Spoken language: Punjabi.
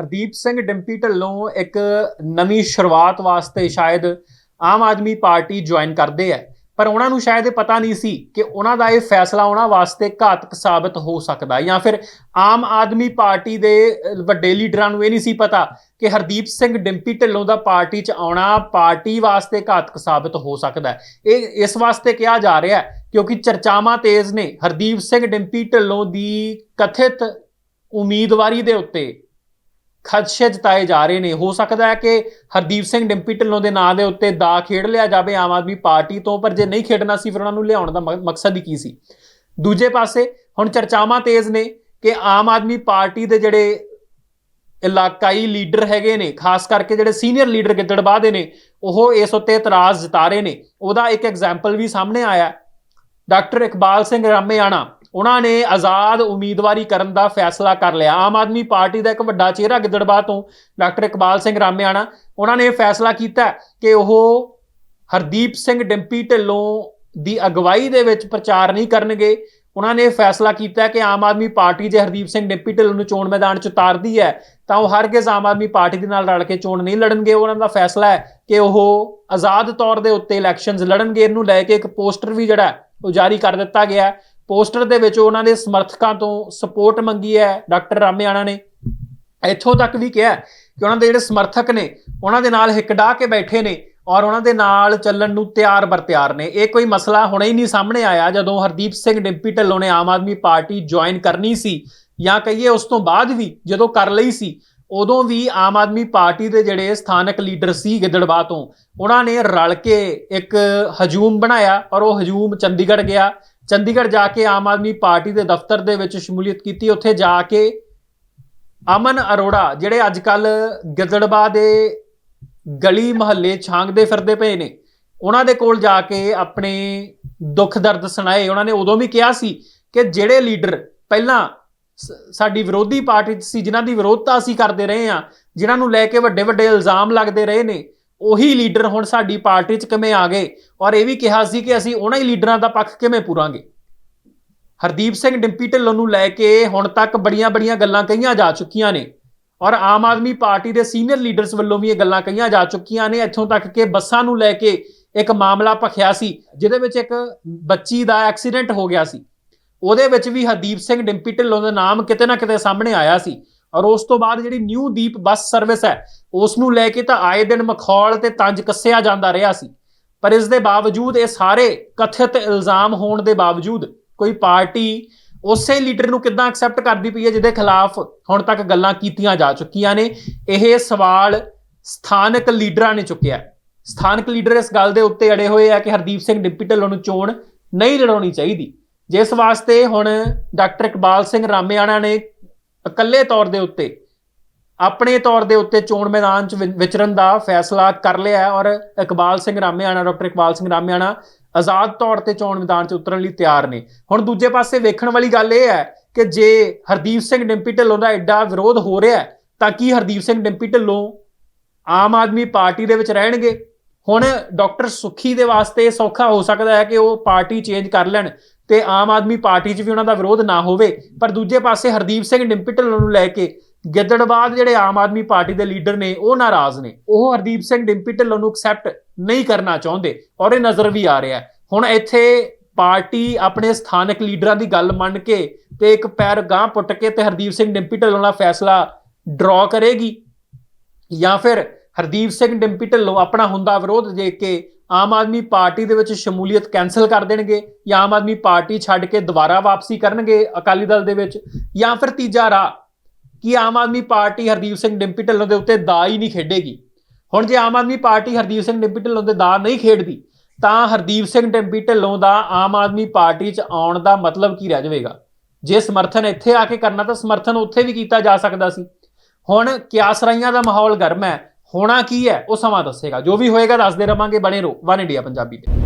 ਹਰਦੀਪ ਸਿੰਘ ਡਿੰਪੀ ਢੱਲੋਂ ਇੱਕ ਨਵੀਂ ਸ਼ੁਰੂਆਤ ਵਾਸਤੇ ਸ਼ਾਇਦ ਆਮ ਆਦਮੀ ਪਾਰਟੀ ਜੁਆਇਨ ਕਰਦੇ ਆ। ਪਰ ਉਹਨਾਂ ਨੂੰ ਸ਼ਾਇਦ ਇਹ ਪਤਾ ਨਹੀਂ ਸੀ ਕਿ ਉਹਨਾਂ ਦਾ ਇਹ ਫੈਸਲਾ ਉਹਨਾਂ ਵਾਸਤੇ ਘਾਤਕ ਸਾਬਤ ਹੋ ਸਕਦਾ ਜਾਂ ਫਿਰ ਆਮ ਆਦਮੀ ਪਾਰਟੀ ਦੇ ਵੱਡੇ ਲੀਡਰਾਂ ਨੂੰ ਇਹ ਨਹੀਂ ਸੀ ਪਤਾ ਕਿ ਹਰਦੀਪ ਸਿੰਘ ਡਿੰਪੀ ਢਿੱਲੋਂ ਦਾ ਪਾਰਟੀ 'ਚ ਆਉਣਾ ਪਾਰਟੀ ਵਾਸਤੇ ਘਾਤਕ ਸਾਬਤ ਹੋ ਸਕਦਾ ਹੈ। ਇਹ ਇਸ ਵਾਸਤੇ ਕਿਹਾ ਜਾ ਰਿਹਾ ਹੈ ਕਿਉਂਕਿ ਚਰਚਾਵਾਂ ਤੇਜ਼ ਨੇ। ਹਰਦੀਪ ਸਿੰਘ ਡਿੰਪੀ ਢਿੱਲੋਂ ਦੀ ਕਥਿਤ ਉਮੀਦਵਾਰੀ ਦੇ ਉੱਤੇ ਖਦਸ਼ੇ ਜਤਾਏ ਜਾ ਰਹੇ ਨੇ। ਹੋ ਸਕਦਾ ਹੈ ਕਿ ਹਰਦੀਪ ਸਿੰਘ ਡਿੰਪੀ ਢਿੱਲੋਂ ਦੇ ਨਾਂ ਦੇ ਉੱਤੇ ਦਾ ਖੇਡ ਲਿਆ ਜਾਵੇ ਆਮ ਆਦਮੀ ਪਾਰਟੀ ਤੋਂ, ਪਰ ਜੇ ਨਹੀਂ ਖੇਡਣਾ ਸੀ, ਫਿਰ ਉਹਨਾਂ ਨੂੰ ਲਿਆਉਣ ਦਾ ਮ- ਮਕਸਦ ਹੀ ਕੀ ਸੀ? ਦੂਜੇ ਪਾਸੇ ਹੁਣ ਚਰਚਾਵਾਂ ਤੇਜ਼ ਨੇ ਕਿ ਆਮ ਆਦਮੀ ਪਾਰਟੀ ਦੇ ਜਿਹੜੇ ਇਲਾਕਾਈ ਲੀਡਰ ਹੈਗੇ ਨੇ, ਖਾਸ ਕਰਕੇ ਜਿਹੜੇ ਸੀਨੀਅਰ ਲੀਡਰ ਗਿੱਦੜਬਾਹ ਦੇ ਨੇ, ਉਹ ਇਸ ਉੱਤੇ ਇਤਰਾਜ਼ ਜਤਾ ਰਹੇ ਨੇ। ਉਹਦਾ ਇੱਕ ਐਗਜ਼ਾਮਪਲ ਵੀ ਸਾਹਮਣੇ ਆਇਆ ਡਾਕਟਰ ਇਕਬਾਲ ਸਿੰਘ ਰਾਮੇਆਣਾ ਉਹਨਾਂ ਨੇ ਆਜ਼ਾਦ ਉਮੀਦਵਾਰੀ ਕਰਨ ਦਾ ਫੈਸਲਾ ਕਰ ਲਿਆ। ਆਮ ਆਦਮੀ ਪਾਰਟੀ ਦਾ ਇੱਕ ਵੱਡਾ ਚਿਹਰਾ ਗਿੱਦੜਬਾਹ ਤੋਂ ਡਾਕਟਰ ਇਕਬਾਲ ਸਿੰਘ ਰਾਮਿਆਣਾ, ਉਹਨਾਂ ਨੇ ਇਹ ਫੈਸਲਾ ਕੀਤਾ ਕਿ ਉਹ ਹਰਦੀਪ ਸਿੰਘ ਡਿੰਪੀ ਢਿੱਲੋਂ ਦੀ ਅਗਵਾਈ ਦੇ ਵਿੱਚ ਪ੍ਰਚਾਰ ਨਹੀਂ ਕਰਨਗੇ। ਉਹਨਾਂ ਨੇ ਫੈਸਲਾ ਕੀਤਾ ਕਿ ਆਮ ਆਦਮੀ ਪਾਰਟੀ ਜੇ ਹਰਦੀਪ ਸਿੰਘ ਡਿੰਪੀ ਢਿੱਲੋਂ ਨੂੰ ਚੋਣ ਮੈਦਾਨ 'ਚ ਉਤਾਰਦੀ ਹੈ, ਤਾਂ ਉਹ ਹਰਗਿਜ਼ ਆਮ ਆਦਮੀ ਪਾਰਟੀ ਦੇ ਨਾਲ ਰਲ ਕੇ ਚੋਣ ਨਹੀਂ ਲੜਨਗੇ। ਉਹਨਾਂ ਦਾ ਫੈਸਲਾ ਹੈ ਕਿ ਉਹ ਆਜ਼ਾਦ ਤੌਰ ਦੇ ਉੱਤੇ ਇਲੈਕਸ਼ਨਸ ਲੜਨਗੇ। ਇਹਨੂੰ ਲੈ ਕੇ ਇੱਕ ਪੋਸਟਰ ਵੀ ਜਿਹੜਾ ਉਹ ਜਾਰੀ ਕਰ ਦਿੱਤਾ ਗਿਆ। ਪੋਸਟਰ ਦੇ ਵਿੱਚ ਉਹਨਾਂ ਦੇ ਸਮਰਥਕਾਂ ਤੋਂ ਸਪੋਰਟ ਮੰਗੀ ਹੈ, ਡਾਕਟਰ ਰਾਮਿਆਣਾ ਨੇ। ਇੱਥੋਂ ਤੱਕ ਵੀ ਕਿਹਾ ਕਿ ਉਹਨਾਂ ਦੇ ਜਿਹੜੇ ਸਮਰਥਕ ਨੇ, ਉਹਨਾਂ ਦੇ ਨਾਲ ਹਿੱਕ ਡਾਹ ਕੇ ਬੈਠੇ ਨੇ ਔਰ ਉਹਨਾਂ ਦੇ ਨਾਲ ਚੱਲਣ ਨੂੰ ਤਿਆਰ ਬਰ ਤਿਆਰ ਨੇ। ਇਹ ਕੋਈ ਮਸਲਾ ਹੁਣੇ ਹੀ ਨਹੀਂ ਸਾਹਮਣੇ ਆਇਆ ਜਦੋਂ ਹਰਦੀਪ ਸਿੰਘ ਡਿੰਪੀ ਢਿੱਲੋਂ ਨੇ ਆਮ ਆਦਮੀ ਪਾਰਟੀ ਜੁਆਇਨ ਕਰਨੀ ਸੀ ਜਾਂ ਕਹੀਏ ਉਸ ਤੋਂ ਬਾਅਦ ਵੀ ਜਦੋਂ ਕਰ ਲਈ ਸੀ, ਉਦੋਂ ਵੀ ਆਮ ਆਦਮੀ ਪਾਰਟੀ ਦੇ ਜਿਹੜੇ ਸਥਾਨਕ ਲੀਡਰ ਸੀ ਗਿੱਦੜਬਾਹ ਤੋਂ, ਉਹਨਾਂ ਨੇ ਰਲ ਕੇ ਇੱਕ ਹਜੂਮ ਬਣਾਇਆ ਔਰ ਉਹ ਹਜੂਮ ਚੰਡੀਗੜ੍ਹ ਗਿਆ। ਚੰਡੀਗੜ੍ਹ ਜਾ ਕੇ ਆਮ ਆਦਮੀ ਪਾਰਟੀ ਦੇ ਦਫ਼ਤਰ ਦੇ ਵਿੱਚ ਸ਼ਮੂਲੀਅਤ ਕੀਤੀ। ਉੱਥੇ ਜਾ ਕੇ ਅਮਨ ਅਰੋੜਾ, ਜਿਹੜੇ ਅੱਜ ਕੱਲ ਗਿੱਦੜਬਾਹ ਦੇ ਗਲੀ ਮਹੱਲੇ ਛਾਂਗਦੇ ਫਿਰਦੇ ਪਏ ਨੇ, ਉਹਨਾਂ ਦੇ ਕੋਲ ਜਾ ਕੇ ਆਪਣੇ ਦੁੱਖ ਦਰਦ ਸੁਣਾਏ। ਉਹਨਾਂ ਨੇ ਉਦੋਂ ਵੀ ਕਿਹਾ ਸੀ ਕਿ ਜਿਹੜੇ ਲੀਡਰ ਪਹਿਲਾਂ ਸ- ਸਾਡੀ ਵਿਰੋਧੀ ਪਾਰਟੀ 'ਚ ਸੀ, ਜਿਨ੍ਹਾਂ ਦੀ ਵਿਰੋਧਤਾ ਅਸੀਂ ਕਰਦੇ ਰਹੇ ਆ ਜਿਨ੍ਹਾਂ ਨੂੰ ਲੈ ਕੇ ਵੱਡੇ ਵੱਡੇ ਇਲਜ਼ਾਮ ਲੱਗਦੇ ਰਹੇ ਨੇ ਉਹੀ ਲੀਡਰ ਹੁਣ ਸਾਡੀ ਪਾਰਟੀ 'ਚ ਕਿਵੇਂ ਆ ਗਏ? ਔਰ ਇਹ ਵੀ ਕਿਹਾ ਸੀ ਕਿ ਅਸੀਂ ਉਹਨਾਂ ਹੀ ਲੀਡਰਾਂ ਦਾ ਪੱਖ ਕਿਵੇਂ ਪੂਰਾਂਗੇ? ਹਰਦੀਪ ਸਿੰਘ ਡਿੰਪੀ ਢਿੱਲੋਂ ਨੂੰ ਲੈ ਕੇ ਹੁਣ ਤੱਕ ਬੜੀਆਂ-ਬੜੀਆਂ ਗੱਲਾਂ ਕਹੀਆਂ ਜਾ ਚੁੱਕੀਆਂ ਨੇ। ਔਰ ਆਮ ਆਦਮੀ ਪਾਰਟੀ ਦੇ ਸੀਨੀਅਰ ਲੀਡਰਸ ਵੱਲੋਂ ਵੀ ਇਹ ਗੱਲਾਂ ਕਹੀਆਂ ਜਾ ਚੁੱਕੀਆਂ ਨੇ। ਇੱਥੋਂ ਤੱਕ ਕਿ ਬੱਸਾਂ ਨੂੰ ਲੈ ਕੇ ਇੱਕ ਮਾਮਲਾ ਭਖਿਆ ਸੀ, ਜਿਹਦੇ ਵਿੱਚ ਇੱਕ ਬੱਚੀ ਦਾ ਐਕਸੀਡੈਂਟ ਹੋ ਗਿਆ ਸੀ। ਉਹਦੇ ਵਿੱਚ ਵੀ ਹਰਦੀਪ ਸਿੰਘ ਡਿੰਪੀ ਢਿੱਲੋਂ ਦਾ ਨਾਮ ਕਿਤੇ ਨਾ ਕਿਤੇ ਸਾਹਮਣੇ ਆਇਆ ਸੀ। ਔਰ ਉਸ ਤੋਂ ਬਾਅਦ ਜਿਹੜੀ ਨਿਊ ਦੀਪ ਬੱਸ ਸਰਵਿਸ ਹੈ ਉਸ ਨੂੰ ਲੈ ਕੇ ਤਾਂ ਆਏ ਦਿਨ ਮਖੌਲ ਤੇ ਤੰਜ ਕੱਸਿਆ ਜਾਂਦਾ ਰਿਹਾ ਸੀ। ਪਰ ਇਸ ਦੇ ਬਾਵਜੂਦ ਇਹ ਸਾਰੇ ਕਥਿਤ ਇਲਜ਼ਾਮ ਹੋਣ ਦੇ ਬਾਵਜੂਦ ਕੋਈ ਪਾਰਟੀ ਉਸੇ ਲੀਡਰ ਨੂੰ ਕਿੱਦਾਂ ਐਕਸੈਪਟ ਕਰਦੀ ਪਈ ਹੈ, ਜਿਹਦੇ ਖਿਲਾਫ ਹੁਣ ਤੱਕ ਗੱਲਾਂ ਕੀਤੀਆਂ ਜਾ ਚੁੱਕੀਆਂ ਨੇ, ਇਹ ਸਵਾਲ ਸਥਾਨਕ ਲੀਡਰਾਂ ਨੇ ਚੁੱਕਿਆ। ਸਥਾਨਕ ਲੀਡਰ ਇਸ ਗੱਲ ਦੇ ਉੱਤੇ ਅੜੇ ਹੋਏ ਆ ਕਿ ਹਰਦੀਪ ਸਿੰਘ ਡਿੰਪੀ ਢਿੱਲੋਂ ਨੂੰ ਚੋਣ ਨਹੀਂ ਲੜਾਉਣੀ ਚਾਹੀਦੀ। ਜਿਸ ਵਾਸਤੇ ਹੁਣ ਡਾਕਟਰ ਇਕਬਾਲ ਸਿੰਘ ਰਾਮੇਆਣਾ ਨੇ ਇਕੱਲੇ ਤੌਰ ਦੇ ਉੱਤੇ, ਆਪਣੇ ਤੌਰ ਦੇ ਉੱਤੇ ਚੋਣ ਮੈਦਾਨ 'ਚ ਵਿਚਰਨ ਦਾ ਫੈਸਲਾ ਕਰ ਲਿਆ ਹੈ ਔਰ ਇਕਬਾਲ ਸਿੰਘ ਰਾਮਿਆਣਾ, ਡਾਕਟਰ ਇਕਬਾਲ ਸਿੰਘ ਰਾਮਿਆਣਾ ਆਜ਼ਾਦ ਤੌਰ ਤੇ ਚੋਣ ਮੈਦਾਨ 'ਚ ਉਤਰਨ ਲਈ ਤਿਆਰ ਨੇ। ਹੁਣ ਦੂਜੇ ਪਾਸੇ ਵੇਖਣ ਵਾਲੀ ਗੱਲ ਇਹ ਹੈ ਕਿ ਜੇ ਹਰਦੀਪ ਸਿੰਘ ਡਿੰਪੀ ਢਿੱਲੋਂ ਦਾ ਐਡਾ ਵਿਰੋਧ ਹੋ ਰਿਹਾ ਹੈ, ਤਾਂ ਕੀ ਹਰਦੀਪ ਸਿੰਘ ਡਿੰਪੀ ਢਿੱਲੋਂ ਆਮ ਆਦਮੀ ਪਾਰਟੀ ਦੇ ਵਿੱਚ ਰਹਿਣਗੇ? ਹੁਣ ਡਾਕਟਰ ਸੁਖੀ ਦੇ ਵਾਸਤੇ ਸੌਖਾ ਹੋ ਸਕਦਾ ਹੈ ਕਿ ਉਹ ਪਾਰਟੀ ਚੇਂਜ ਕਰ ਲੈਣ। ਤੇ ਆਮ ਆਦਮੀ ਪਾਰਟੀ 'ਚ ਵੀ ਉਹਨਾਂ ਦਾ ਵਿਰੋਧ ਨਾ ਹੋਵੇ, ਪਰ ਦੂਜੇ ਪਾਸੇ ਹਰਦੀਪ ਸਿੰਘ ਡਿੰਪੀ ਢਿੱਲੋਂ ਨੂੰ ਲੈ ਕੇ ਗਿੱਦੜਬਾਦ ਜਿਹੜੇ ਆਮ ਆਦਮੀ ਪਾਰਟੀ ਦੇ ਲੀਡਰ ਨੇ, ਉਹ ਨਾਰਾਜ਼ ਨੇ। ਉਹ ਹਰਦੀਪ ਸਿੰਘ ਡਿੰਪੀ ਢਿੱਲੋਂ ਨੂੰ ਐਕਸੈਪਟ ਨਹੀਂ ਕਰਨਾ ਚਾਹੁੰਦੇ ਔਰ ਇਹ ਨਜ਼ਰ ਵੀ ਆ ਰਿਹਾ ਹੁਣ ਇੱਥੇ ਪਾਰਟੀ ਆਪਣੇ ਸਥਾਨਕ ਲੀਡਰਾਂ ਦੀ ਗੱਲ ਮੰਨ ਕੇ ਤੇ ਇੱਕ ਪੈਰ ਗਾਂਹ ਪੁੱਟ ਕੇ ਤੇ ਹਰਦੀਪ ਸਿੰਘ ਡਿੰਪੀ ਢਿੱਲੋਂ ਦਾ ਫੈਸਲਾ ਡਰਾ ਕਰੇਗੀ ਜਾਂ ਫਿਰ ਹਰਦੀਪ ਸਿੰਘ ਡਿੰਪੀ ਢਿੱਲੋਂ ਆਪਣਾ ਹੁੰਦਾ ਵਿਰੋਧ ਦੇਖ ਕੇ ਆਮ ਆਦਮੀ ਪਾਰਟੀ ਦੇ ਵਿੱਚ ਸ਼ਮੂਲੀਅਤ ਕੈਨਸਲ ਕਰ ਦੇਣਗੇ ਜਾਂ ਆਮ ਆਦਮੀ ਪਾਰਟੀ ਛੱਡ ਕੇ ਦੁਬਾਰਾ ਵਾਪਸੀ ਕਰਨਗੇ ਅਕਾਲੀ ਦਲ ਦੇ ਵਿੱਚ, ਜਾਂ ਫਿਰ ਤੀਜਾ ਰਾਹ, ਕਿ ਆਮ ਆਦਮੀ ਪਾਰਟੀ ਹਰਦੀਪ ਸਿੰਘ ਡਿੰਪੀ ਢਿੱਲੋਂ ਦੇ ਉੱਤੇ ਦਾ ਹੀ ਨਹੀਂ ਖੇਡੇਗੀ? ਹੁਣ ਜੇ ਆਮ ਆਦਮੀ ਪਾਰਟੀ ਹਰਦੀਪ ਸਿੰਘ ਡਿੰਪੀ ਢਿੱਲੋਂ ਦੇ ਦਾ ਨਹੀਂ ਖੇਡਦੀ, ਤਾਂ ਹਰਦੀਪ ਸਿੰਘ ਡਿੰਪੀ ਢਿੱਲੋਂ ਦਾ ਆਮ ਆਦਮੀ ਪਾਰਟੀ 'ਚ ਆਉਣ ਦਾ ਮਤਲਬ ਕੀ ਰਹਿ ਜਾਵੇਗਾ? ਜੇ ਸਮਰਥਨ ਇੱਥੇ ਆ ਕੇ ਕਰਨਾ ਤਾਂ ਸਮਰਥਨ ਉੱਥੇ ਵੀ ਕੀਤਾ ਜਾ ਸਕਦਾ ਸੀ। ਹੁਣ ਕਿਆਸਰਾਈਆਂ ਦਾ ਮਾਹੌਲ ਗਰਮ ਹੈ ਹੋਣਾ ਕੀ ਹੈ, ਉਹ ਸਮਾਂ ਦੱਸੇਗਾ। ਜੋ ਵੀ ਹੋਏਗਾ, ਦੱਸਦੇ ਰਵਾਂਗੇ। ਬਣੇ ਰਹੋ। ਵਨ ਇੰਡੀਆ ਪੰਜਾਬੀ ਤੇ।